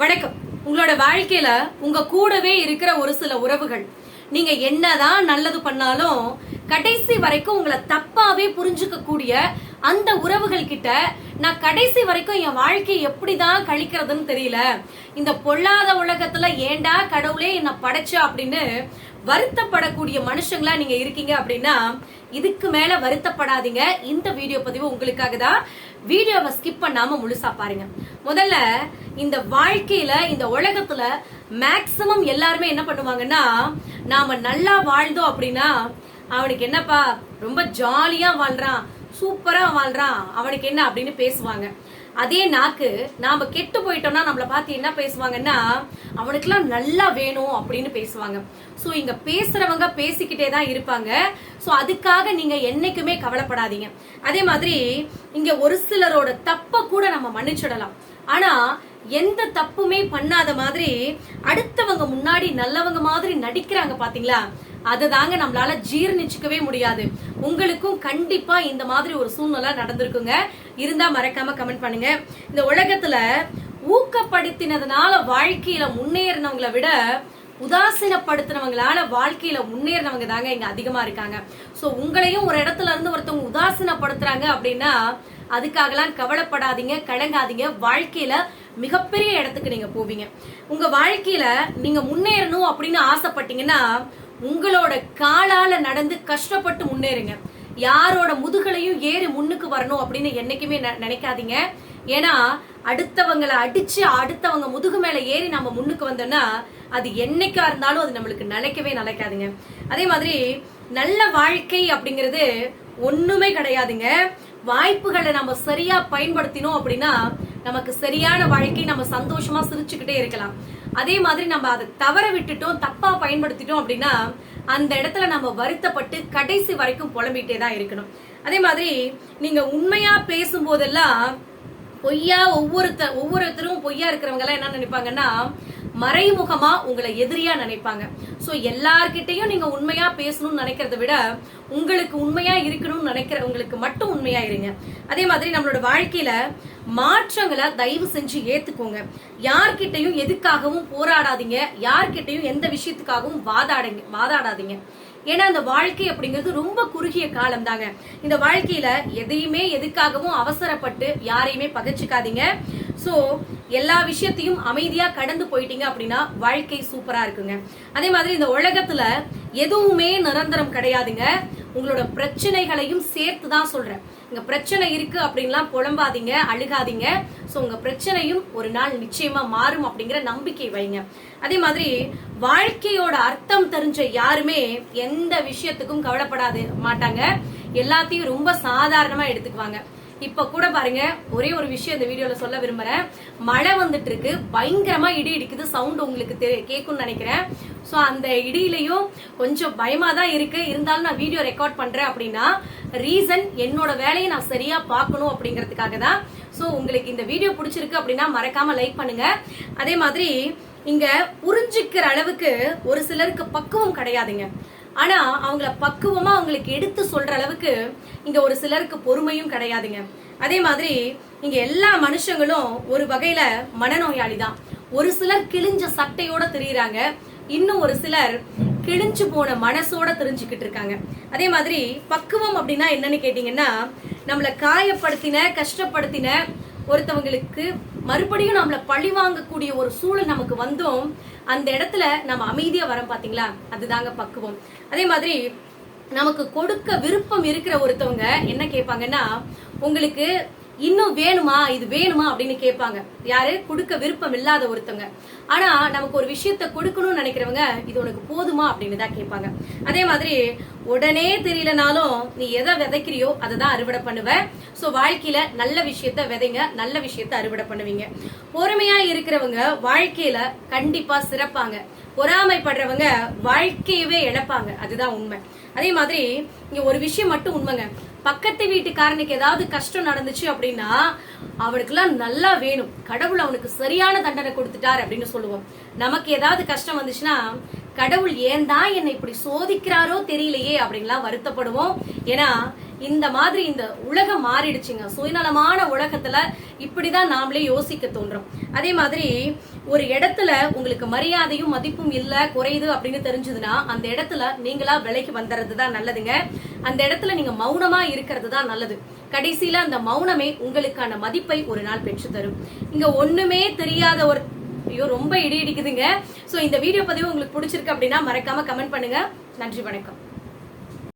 வணக்கம். உங்களோட வாழ்க்கையில உங்க கூடவே இருக்கிற ஒரு சில உறவுகள். நீங்க என்னதான் நல்லது பண்ணாலும் கடைசி வரைக்கும் உங்களை தப்பாவே புரிஞ்சுக்க கூடிய அந்த உறவுகள் கிட்ட நான் கடைசி வரைக்கும் என் வாழ்க்கையை எப்படிதான் கழிக்கிறதுன்னு தெரியல. இந்த பொல்லாத உலகத்துல ஏண்டா கடவுளே என்ன படைச்ச அப்படின்னு வருத்தப்படக்கூடிய மனுஷங்களா நீங்க இருக்கீங்க அப்படின்னா இதுக்கு மேல வருத்தப்படாதீங்க. இந்த வீடியோ பதிவு உங்களுக்காக தான் வீடியோவை ஸ்கிப் பண்ணாம முழுசா பாருங்க. முதல்ல இந்த வாழ்க்கையில இந்த உலகத்துல மேக்சிமம் எல்லாருமே என்ன பண்ணுவாங்கன்னா நாம நல்லா வாழ்ந்தோம் அப்படின்னா அவனுக்கு என்னப்பா ரொம்ப ஜாலியா வாழ்றான் சூப்பரா வாழ்றான் அவனுக்கு என்ன அப்படின்னு பேசுவாங்க. அதே நாக்கு நாம கெட்டு போயிட்டோம்னா நம்மள பார்த்து என்ன பேசுவாங்கன்னா அவனுக்குலாம் நல்லா வேணும் அப்படின்னு பேசுவாங்க. ஸோ இங்க பேசுறவங்க பேசிக்கிட்டே தான் இருப்பாங்க. ஸோ அதுக்காக நீங்க என்னைக்குமே கவலைப்படாதீங்க. அதே மாதிரி இங்க ஒரு சிலரோட தப்ப கூட நம்ம மன்னிச்சிடலாம். ஆனா எந்த தப்புமே பண்ணாத மாதிரி அடுத்தவங்க முன்னாடி நல்லவங்க மாதிரி நடிக்கிறாங்க பாத்தீங்களா? அதுதாங்க நம்மளால ஜீர்ணிச்சுக்கவே முடியாது. உங்களுக்கும் கண்டிப்பா இந்த மாதிரி ஒரு சூழ்நிலை நடந்திருக்குங்க. இருந்தா மறக்காம கமெண்ட் பண்ணுங்க. இந்த உலகத்துல ஊக்கப்படுத்தினதுனால வாழ்க்கையில முன்னேறினவங்களை விட உதாசீனப்படுத்தினவங்களால வாழ்க்கையில முன்னேறினவங்க தாங்க இங்க அதிகமா இருக்காங்க. சோ உங்களையும் ஒரு இடத்துல இருந்து ஒருத்தவங்க உதாசீனப்படுத்துறாங்க அப்படின்னா அதுக்காகலாம் கவலைப்படாதீங்க கலங்காதீங்க. வாழ்க்கையில மிகப்பெரிய இடத்துக்கு நீங்க போவீங்க. உங்க வாழ்க்கையில நீங்க முன்னேறணும் அப்படின்னு ஆசைப்பட்டீங்கன்னா உங்களோட காலால நடந்து கஷ்டப்பட்டு முன்னேறுங்க. யாரோட முதுகலையும் ஏறி முன்னுக்கு வரணும் அப்படின்னு என்னைக்குமே நெ- நினைக்காதீங்க. ஏன்னா அடுத்தவங்களை அடிச்சு அடுத்தவங்க முதுகு மேல ஏறி நம்ம முன்னுக்கு வந்தோம்னா அது என்னைக்கா இருந்தாலும் அது நம்மளுக்கு நிலைக்கவே நிலைக்காதுங்க. அதே மாதிரி நல்ல வாழ்க்கை அப்படிங்கிறது ஒண்ணுமே கிடையாதுங்க. வாய்ப்புகளை நம்ம சரியா பயன்படுத்தினோம் அப்படின்னா நமக்கு சரியான வாழ்க்கை நம்ம சந்தோஷமா சிரிச்சுக்கிட்டே இருக்கலாம். அதே மாதிரி நம்ம அதை தவற விட்டுட்டோம் தப்பா பயன்படுத்திட்டோம் அப்படின்னா அந்த இடத்துல நம்ம வருத்தப்பட்டு கடைசி வரைக்கும் புலம்பிட்டே தான் இருக்கணும். அதே மாதிரி நீங்க உண்மையா பேசும்போதெல்லாம் பொய்யா ஒவ்வொருத்த ஒவ்வொருத்தரும் பொய்யா இருக்கிறவங்க எல்லாம் என்ன நினைப்பாங்கன்னா மறைமுகமா உங்களை எதிரியா நினைப்பாங்க. சோ எல்லார்கிட்டையும் நீங்க உண்மையா பேசணும்னு நினைக்கிறத விட உங்களுக்கு உண்மையா இருக்கணும்னு நினைக்கிறவங்களுக்கு மட்டும் உண்மையா இருங்க. அதே மாதிரி நம்மளோட வாழ்க்கையில மாற்றங்களை தயவு செஞ்சு ஏத்துக்கோங்க. யார்கிட்டையும் எதுக்காகவும் போராடாதீங்க. யார்கிட்டையும் எந்த விஷயத்துக்காகவும் வாதாடுங்க வாதாடாதீங்க. ஏன்னா அந்த வாழ்க்கை அப்படிங்கிறது ரொம்ப குறுகிய காலம் தாங்க இந்த வாழ்க்கையில எதையுமே எதுக்காகவும் அவசரப்பட்டு யாரையுமே பகைச்சுக்காதீங்க. சோ எல்லா விஷயத்தையும் அமைதியா கடந்து போயிட்டீங்க அப்படின்னா வாழ்க்கை சூப்பரா இருக்குங்க. அதே மாதிரி இந்த உலகத்துல எதுவுமே நிரந்தரம் கிடையாதுங்க. உங்களோட பிரச்சனைகளையும் சேர்த்து தான் சொல்றேன். இங்க பிரச்சனை இருக்கு அப்படின்லாம் புலம்பாதீங்க அழுகாதீங்க. ஸோ உங்க பிரச்சனையும் ஒரு நாள் நிச்சயமா மாறும் அப்படிங்கிற நம்பிக்கை வைங்க. அதே மாதிரி வாழ்க்கையோட அர்த்தம் தெரிஞ்ச யாருமே எந்த விஷயத்துக்கும் கவலைப்படாது மாட்டாங்க. எல்லாத்தையும் ரொம்ப சாதாரணமா எடுத்துக்குவாங்க. இப்ப கூட பாருங்க ஒரே ஒரு விஷயம் இந்த வீடியோல சொல்ல விரும்புறேன். மழை வந்துட்டு இருக்கு பயங்கரமா இடி இடிக்குது சவுண்ட் உங்களுக்கு தெ- நினைக்கிறேன். ஸோ அந்த இடியிலையும் கொஞ்சம் பயமா தான் இருக்கு. இருந்தாலும் நான் வீடியோ ரெக்கார்ட் பண்றேன் அப்படின்னா ரீசன் என்னோட வேலையை நான் சரியா பார்க்கணும் அப்படிங்கிறதுக்காக தான். ஸோ உங்களுக்கு இந்த வீடியோ பிடிச்சிருக்கு அப்படின்னா மறக்காம லைக் பண்ணுங்க. அதே மாதிரி இங்க புரிஞ்சுக்கிற அளவுக்கு ஒரு சிலருக்கு பக்குவம் கிடையாதுங்க. ஆனா அவங்கள பக்குவமா அவங்களுக்கு எடுத்து சொல்ற அளவுக்கு இங்க ஒரு சிலருக்கு பொறுமையும் கிடையாதுங்க. அதே மாதிரி இங்க எல்லா மனுஷங்களும் ஒரு வகையில மனநோயாளி தான் ஒரு சிலர் கிழிஞ்ச சட்டையோட தெரியுறாங்க. இன்னும் ஒரு சிலர் கிழிஞ்சு போன மனசோட தெரிஞ்சுக்கிட்டு இருக்காங்க. அதே மாதிரி பக்குவம் அப்படின்னா என்னன்னு கேட்டீங்கன்னா நம்மளை காயப்படுத்தின கஷ்டப்படுத்தின ஒருத்தவங்களுக்கு மறுபடியும் நம்மளை பழி வாங்கக்கூடிய ஒரு சூழல் நமக்கு வந்தோம் அந்த இடத்துல நம்ம அமைதியா வரோம் பாத்தீங்களா? அதுதாங்க பக்குவம். அதே மாதிரி நமக்கு கொடுக்க விருப்பம் இருக்கிற ஒருத்தவங்க என்ன கேட்பாங்கன்னா உங்களுக்கு இன்னும் வேணுமா? இது வேணுமா? அப்படின்னு கேட்பாங்க. யாரு? கொடுக்க விருப்பம் இல்லாத ஒருத்தவங்க. ஆனா நமக்கு ஒரு விஷயத்த கொடுக்கணும்னு நினைக்கிறவங்க இது உனக்கு போதுமா? அப்படின்னு தான் கேட்பாங்க. அதே மாதிரி உடனே தெரியலனாலும் நீ எதை விதைக்கிறியோ அதை தான் அறுவடை பண்ணுவ. ஸோ வாழ்க்கையில நல்ல விஷயத்த விதைங்க நல்ல விஷயத்த அறுவடை பண்ணுவீங்க. பொறுமையா இருக்கிறவங்க வாழ்க்கையில கண்டிப்பா சிறப்பாங்க. பொறாமைப்படுறவங்க வாழ்க்கையவே இழப்பாங்க. அதுதான் உண்மை. அதே மாதிரி இங்க ஒரு விஷயம் மட்டும் உண்மைங்க. பக்கத்து வீட்டுக்காரனுக்கு ஏதாவது கஷ்டம் நடந்துச்சு அப்படின்னா அவனுக்குலாம் நல்லா வேணும். கடவுள் அவனுக்கு சரியான தண்டனை கொடுத்துட்டார் அப்படின்னு சொல்லுவோம். நமக்கு ஏதாவது கஷ்டம் வந்துச்சுன்னா கடவுள் ஏன் தான் என்னை இப்படி சோதிக்கிறாரோ தெரியலையே அப்படின்லாம் வருத்தப்படுவோம். ஏன்னா இந்த மாதிரி இந்த உலகம் மாறிடுச்சுங்க. சுயநலமான உலகத்துல இப்படிதான் நாமளே யோசிக்க தோன்றும் அதே மாதிரி ஒரு இடத்துல உங்களுக்கு மரியாதையும் மதிப்பும் இல்ல குறையுது அப்படின்னு தெரிஞ்சதுன்னா அந்த இடத்துல நீங்களா விலைக்கு வந்துறது தான் நல்லதுங்க. அந்த இடத்துல நீங்க மௌனமா இருக்கிறது தான் நல்லது. கடைசியில அந்த மௌனமே உங்களுக்கான மதிப்பை ஒரு நாள் பெற்று தரும் இங்க ஒண்ணுமே தெரியாத ஒரு ஐயோ ரொம்ப இடி இடிக்குதுங்க. சோ இந்த வீடியோ பதிவு உங்களுக்கு பிடிச்சிருக்கு அப்படின்னா மறக்காம கமெண்ட் பண்ணுங்க. நன்றி வணக்கம்.